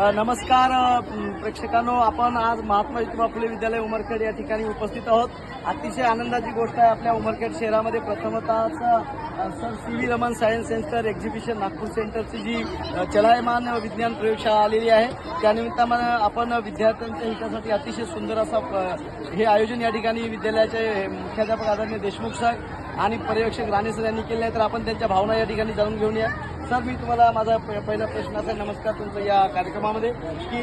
नमस्कार प्रेक्षकांनो. आपण आज महात्मा ज्योतिबा फुले विद्यालय उमरखेड या ठिकाणी उपस्थित आहोत. अतिशय आनंदाची गोष्ट आहे आपल्या उमरखेड शहरामध्ये प्रथमतःच sir C V Raman science centre exhibition Nagpur सेंटरची जी चलायमान विज्ञान प्रयोगशाळा आलेली आहे. त्यानिमित्तानं आपण विद्यार्थ्यांच्या हितासाठी अतिशय सुंदर असा हे आयोजन या ठिकाणी विद्यालयाचे मुख्याध्यापक आदरणीय देशमुख सर आणि पर्यवेक्षक राणे सर यांनी केले आहे तर आपण त्यांच्या भावना या ठिकाणी जाणून घेऊन या. सर मी तुम्हाला माझा प- पहिला प्रश्न असा नमस्कार तुमचं या कार्यक्रमामध्ये की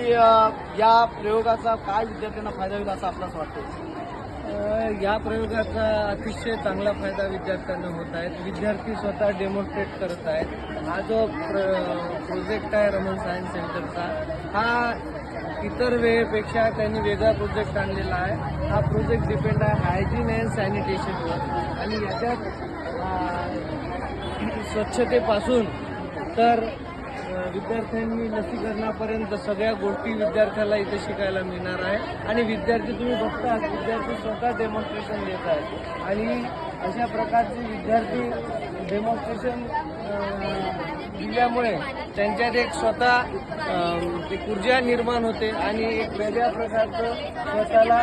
या प्रयोगाचा काय विद्यार्थ्यांना फायदा होईल असं आपल्याला वाटतं या प्रयोगाचा अतिशय चांगला फायदा विद्यार्थ्यांना होत आहे. विद्यार्थी स्वतः डेमॉन्स्ट्रेट करत आहेत. हा जो प्र- प्रोजेक्ट आहे रमण सायन्स सेंटरचा हा इतर वेळेपेक्षा त्यांनी वेगळा प्रोजेक्ट आणलेला आहे. हा प्रोजेक्ट डिपेंड आहे हायजीन अँड सॅनिटेशनवर आणि याच्यात स्वच्छतेपासून तर विद्यार्थ्यांनी लसीकरणापर्यंत सगळ्या गोष्टी विद्यार्थ्याला इथे शिकायला मिळणार आहे. आणि विद्यार्थी तुम्ही बघता विद्यार्थी स्वतः डेमॉन्स्ट्रेशन देत आहेत आणि अशा प्रकारचे विद्यार्थी डेमॉन्स्ट्रेशन दिल्यामुळे त्यांच्यात एक स्वतः एक ऊर्जा निर्माण होते आणि एक वेगळ्या प्रकारचं स्वतःला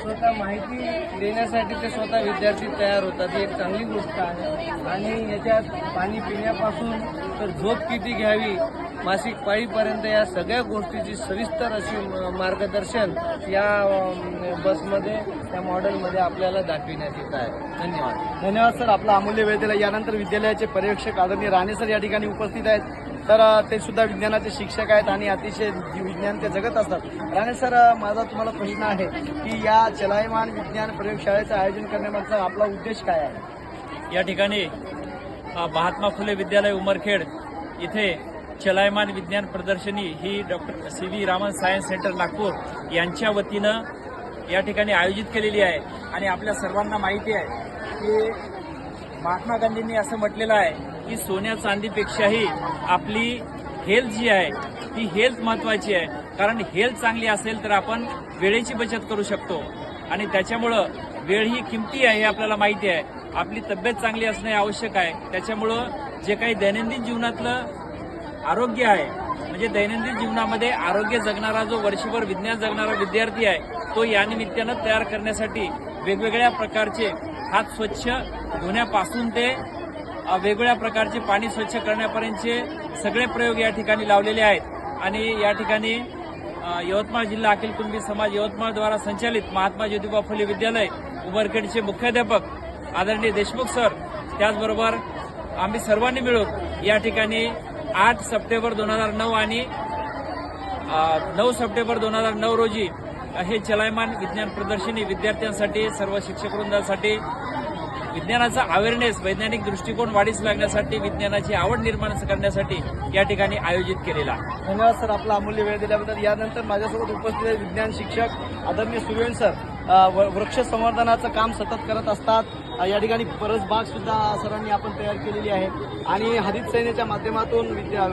स्वतः माहिती देण्यासाठी ते स्वतः विद्यार्थी तयार होतात. ही एक चांगली गोष्ट आहे. आणि याच्यात पाणी पिण्यापासून तर झोप किती घ्यावी मासिक पाळीपर्यंत या सगळ्या गोष्टीची सविस्तर अशी म- मार्गदर्शन या बसमध्ये त्या मॉडेलमध्ये आपल्याला दाखविण्यात येत आहे. धन्यवाद. धन्यवाद सर. आपला अमूल्य वेळ दिला. यानंतर विद्यालयाचे पर्यवेक्षक आदरणीय राणे सर या ठिकाणी उपस्थित आहेत. तर ते सुद्धा विज्ञानाचे शिक्षक आहेत आणि अतिशय जी विज्ञान ते जगत असतात. राणे सर माझा तुम्हाला प्रश्न आहे की या चलायमान विज्ञान प्रयोगशाळेचं आयोजन करण्यामागचा आपला उद्देश काय आहे? या ठिकाणी महात्मा फुले विद्यालय उमरखेड इथे चलायमान विज्ञान प्रदर्शनी ही doctor C V Raman science centre Nagpur यांच्या वतीनं या ठिकाणी आयोजित केलेली आहे. आणि आपल्या सर्वांना माहिती आहे की महात्मा गांधींनी असं म्हटलेलं आहे की सोन्या चांदीपेक्षाही आपली हेल्थ जी आहे ती हेल्थ महत्वाची आहे. कारण हेल्थ चांगली असेल तर आपण वेळेची बचत करू शकतो. आणि त्याच्यामुळं वेळ ही किमती आहे हे आपल्याला माहिती आहे. आपली तब्येत चांगली असणे आवश्यक आहे. त्याच्यामुळं जे काही दैनंदिन जीवनातलं आरोग्य आहे. म्हणजे दैनंदिन जीवनामध्ये आरोग्य जगणारा जो वर्षभर विज्ञान जगणारा विद्यार्थी आहे तो या निमित्तानं तयार करण्यासाठी वेगवेगळ्या प्रकारचे हात स्वच्छ धुण्यापासून ते वेगवेगळ्या प्रकारचे पाणी स्वच्छ करण्यापर्यंतचे सगळे प्रयोग या ठिकाणी लावलेले आहेत. आणि या ठिकाणी यवतमाळ जिल्हा अखिल कुणबी समाज यवतमाळद्वारा संचालित महात्मा ज्योतिबा फुले विद्यालय उमरखेडचे मुख्याध्यापक आदरणीय देशमुख सर त्याचबरोबर आम्ही सर्वांनी मिळून या ठिकाणी आठ सप्टेंबर दोन हजार नऊ आणि नऊ सप्टेंबर दोन हजार नऊ रोजी हे चलायमान विज्ञान प्रदर्शनी विद्यार्थ्यांसाठी सर्व शिक्षक वृंदासाठी विज्ञानाचा अवेअरनेस वैज्ञानिक दृष्टिकोन वाढीस लागण्यासाठी विज्ञानाची आवड निर्माण करण्यासाठी या ठिकाणी आयोजित केलेला. धन्यवाद सर आपला अमूल्य वेळ दिल्याबद्दल. यानंतर माझ्यासोबत उपस्थित विज्ञान शिक्षक आदरणीय सुरेन सर. व- वृक्ष संवर्धनाचं काम सतत करत असतात. या ठिकाणी परसबाग सुद्धा सरांनी आपण तयार केलेली आहे. आणि हरित सेनेच्या माध्यमातून विद्या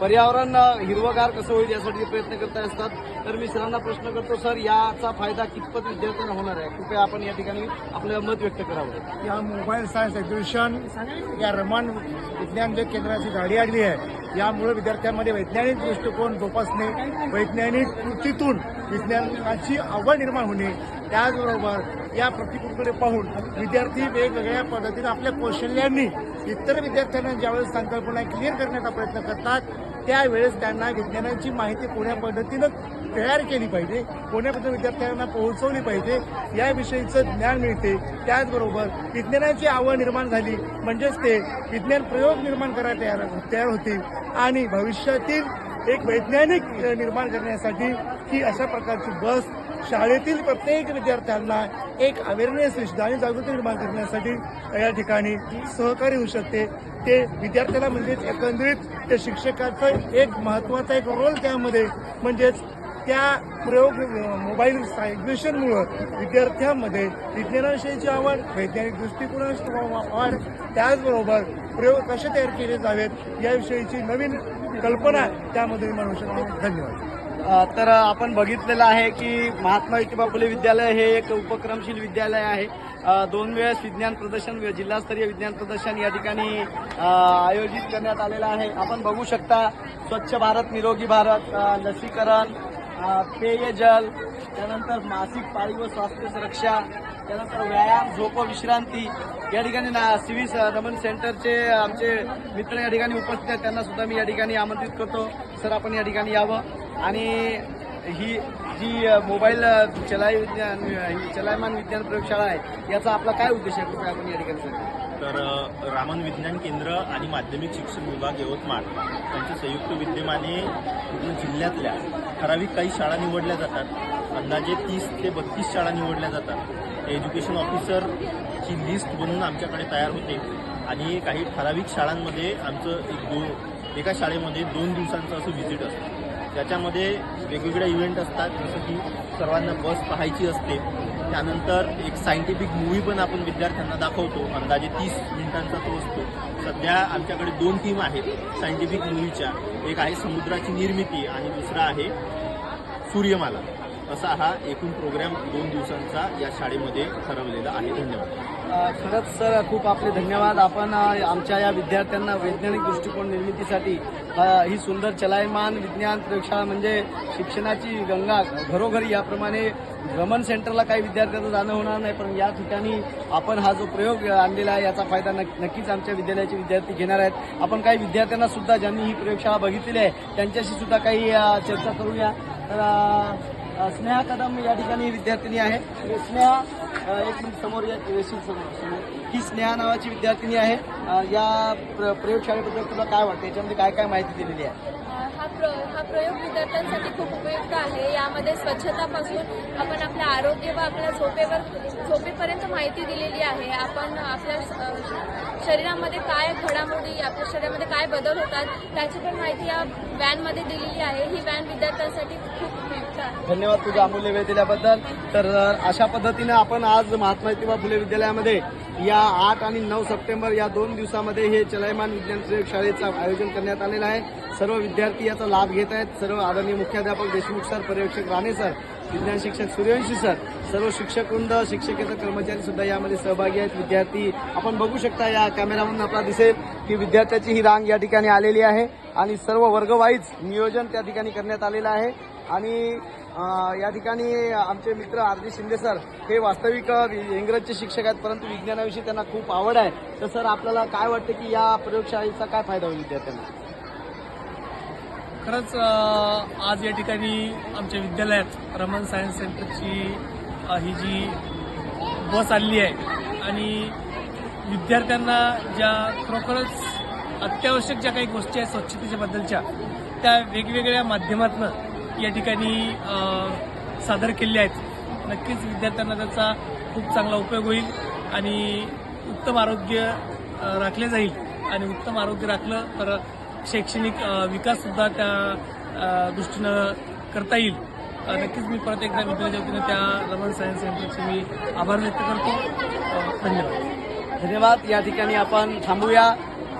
पर्यावरण हिरवगार कसं होईल यासाठी प्रयत्न करत असतात. तर मी सरांना प्रश्न करतो सर याचा फायदा कितपत विद्यार्थ्यांना होणार आहे? कृपया आपण या ठिकाणी आपलं मत व्यक्त करावं. या मोबाईल सायन्स एक्झिबिशन या रमण विज्ञान जे केंद्राची गाडी आणली आहे यामुळे विद्यार्थ्यांमध्ये वैज्ञानिक दृष्टिकोन जोपासणे वैज्ञानिक कृतीतून विज्ञानाची आवड निर्माण होणे त्याचबरोबर या प्रतिकृतीकडे पाहून विद्यार्थी वेगवेगळ्या पद्धतीने आपल्या कौशल्यांनी इतर विद्यार्थ्यांना ज्यावेळेस संकल्पना क्लिअर करण्याचा प्रयत्न करतात त्यावेळेस त्यांना विज्ञानाची माहिती कोण्या पद्धतीनं तयार केली पाहिजे कोण्या पद्धतीने विद्यार्थ्यांना पोहोचवली पाहिजे याविषयीचं ज्ञान मिळते. त्याचबरोबर विज्ञानाची आवड निर्माण झाली म्हणजेच ते विज्ञान प्रयोग निर्माण करायला तयार तयार होतील आणि भविष्यातील एक वैज्ञानिक निर्माण करण्यासाठी ही अशा प्रकारची बस शाळेतील प्रत्येक विद्यार्थ्यांना एक अवेअरनेस आणि जागृती निर्माण करण्यासाठी या ठिकाणी सहकार्य होऊ शकते. ते विद्यार्थ्याला म्हणजेच एकंदरीत त्या शिक्षकाचं एक महत्त्वाचा एक रोल त्यामध्ये. म्हणजेच त्या प्रयोग मोबाईल एक्झिबिशनमुळं विद्यार्थ्यांमध्ये विज्ञानाविषयीची आवड वैज्ञानिक दृष्टिकोनाची आवड त्याचबरोबर प्रयोग कसे तयार केले जावेत याविषयीची नवीन कल्पना त्यामध्ये निर्माण शकतो शकते. धन्यवाद. तर आपण बघितलेलं आहे की महात्मा ज्योतिबा फुले विद्यालय हे एक उपक्रमशील विद्यालय आहे. दोन वेळेस विज्ञान प्रदर्शन जिल्हास्तरीय विज्ञान प्रदर्शन या ठिकाणी आयोजित करण्यात आलेलं आहे. आपण बघू शकता स्वच्छ भारत निरोगी भारत लसीकरण पेयजल त्यानंतर मासिक पाळी व स्वास्थ्य सुरक्षा त्यानंतर व्यायाम झोप विश्रांती या ठिकाणी ना सिव्ही रमन सेंटरचे आमचे मित्र या ठिकाणी उपस्थित आहेत. त्यांना सुद्धा मी या ठिकाणी आमंत्रित करतो. सर आपण या ठिकाणी यावं. आणि ही जी मोबाईल चलाय चलाई विज्ञान ही चलायमान विज्ञान प्रयोगशाळा आहे याचा आपला काय उद्देश आहे कृपया आपण या ठिकाणी सांगा. तर रामन विज्ञान केंद्र आणि माध्यमिक शिक्षण विभाग यवतमाळ यांच्या संयुक्त विद्यमाने पूर्ण जिल्ह्यातल्या ठराविक काही शाळा निवडल्या जातात अंदाजे तीस ते बत्तीस शाळा निवडल्या जातात. एज्युकेशन ऑफिसरची लिस्ट बनवून आमच्याकडे तयार होते आणि काही ठराविक शाळांमध्ये आमचं एक दो एका शाळेमध्ये दोन दिवसांचं असं व्हिजिट असतं. त्याच्यामध्ये वेगवेगळे इव्हेंट असतात जसं की सर्वांना बस पाहायची असते. त्यानंतर एक सायंटिफिक मूवी पण आपण विद्यार्थ्यांना दाखवतो. अंदाजे तीस मिनिटांचा तो असतो. सध्या आमच्याकडे दोन टीम आहेत सायंटिफिक मूवीच्या एक आहे समुद्राची निर्मिती आणि दुसरा आहे सूर्यमाला. असा हा एकूण प्रोग्राम दोन दिवसांचा या शाळेमध्ये ठरवलेला आहे. धन्यवाद. खरंच सर खूप आपले धन्यवाद. आपण आमच्या या विद्यार्थ्यांना वैज्ञानिक दृष्टिकोन निर्मितीसाठी ही सुंदर चलायमान विज्ञान प्रयोगशाळा म्हणजे शिक्षणाची गंगा घरोघरी याप्रमाणे रमन सेंटरला काही विद्यार्थ्यांचं जाणं होणार नाही पण या ठिकाणी आपण हा जो प्रयोग आणलेला आहे याचा फायदा नक्कीच आमच्या विद्यालयाचे विद्यार्थी घेणार आहेत. आपण काही विद्यार्थ्यांना सुद्धा ज्यांनी ही प्रयोगशाळा बघितलेली आहे त्यांच्याशी सुद्धा काही चर्चा करूया. तर स्नेहा कदम या ठिकाणी विद्यार्थिनी आहे स्नेहा एक मिनिट समोर या समोर समोर. ही स्नेहा नावाची विद्यार्थिनी आहे. या प्र- प्रयोगशाळेबद्दल तुला काय वाटतं? याच्यामध्ये काय काय माहिती दिलेली आहे? हा प्र हा प्रयोग विद्यार्थ्यांसाठी खूप उपयुक्त आहे. यामध्ये स्वच्छतापासून आपण आपल्या आरोग्य व आपल्या झोपेवर झोपेपर्यंत माहिती दिलेली आहे. आपण आपल्या शरीरामध्ये काय घडामोडी आपल्या शरीरामध्ये काय बदल होतात त्याची पण माहिती या व्हॅनमध्ये दिलेली आहे. ही व्हॅन विद्यार्थ्यांसाठी खूप उपयुक्त आहे. धन्यवाद तुझा अमूल्य वेळ दिल्याबद्दल. तर अशा पद्धतीनं आपण आज महात्मा ज्योतिबा फुले विद्यालयामध्ये या आठ आणि नऊ सप्टेंबर या दोन दिवसामध्ये हे चलायमान विज्ञान प्रयोगशाळेचं आयोजन करण्यात आलेलं आहे. सर्व विद्यार्थी याचा लाभ घेत आहेत. सर्व आदरणीय मुख्याध्यापक देशमुख सर पर्यवेक्षक राणे सर विज्ञान शिक्षक सूर्यवंशी सर सर्व शिक्षक वृंद शिक्षकेतर कर्मचारी सुद्धा यामध्ये सहभागी आहेत. विद्यार्थी आपण बघू शकता या कॅमेरामधून आपल्याला दिसेल की विद्यार्थ्याची ही रांग या ठिकाणी आलेली आहे आणि सर्व वर्गवाईज नियोजन त्या ठिकाणी करण्यात आलेलं आहे. आणि या ठिकाणी आमचे मित्र आर जी शिंदे सर हे वास्तविक इंग्रजचे शिक्षक आहेत परंतु विज्ञानाविषयी त्यांना खूप आवड आहे. तर सर आपल्याला काय वाटतं की या प्रयोगशाळेचा काय फायदा होईल विद्यार्थ्यांना? खरंच आज या ठिकाणी आमच्या विद्यालयात रमन सायन्स सेंटरची ही जी बस आली आहे आणि विद्यार्थ्यांना ज्या खरोखरच अत्यावश्यक ज्या काही गोष्टी आहेत स्वच्छतेच्या बद्दलच्या त्या वेगवेगळ्या माध्यमातून या ठिकाणी सादर केले आहेत. नक्कीच विद्यार्थ्यांना त्याचा खूप चांगला उपयोग होईल आणि उत्तम आरोग्य राखले जाईल. आणि उत्तम आरोग्य राखलं तर शैक्षणिक विकाससुद्धा त्या दृष्टीनं करता येईल. नक्कीच मी परत एकदा विद्यालयाच्या वतीनं त्या रमण सायन्स सेंटरचे मी आभार व्यक्त करतो. धन्यवाद. धन्यवाद. या ठिकाणी आपण थांबूया.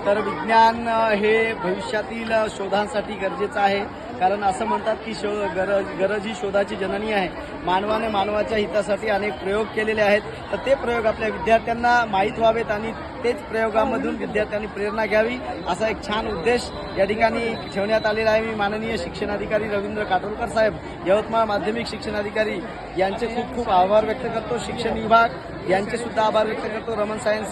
तर विज्ञान हे भविष्यातील शोधांसाठी गरजेचं आहे. कारण असं म्हणतात की शो गरज गरज ही शोधाची जननी आहे. मानवाने मानवाच्या हितासाठी अनेक प्रयोग केलेले आहेत. तर ते प्रयोग आपल्या विद्यार्थ्यांना माहीत व्हावेत आणि तेच प्रयोगामधून विद्यार्थ्यांनी प्रेरणा घ्यावी असा एक छान उद्देश या ठिकाणी ठेवण्यात आलेला आहे. मी माननीय शिक्षणाधिकारी रवींद्र काटोलकर साहेब यवतमाळ माध्यमिक शिक्षणाधिकारी यांचे खूप खूप आभार व्यक्त करतो. शिक्षण विभाग यांचे सुद्धा आभार व्यक्त करतो. रमन सायन्स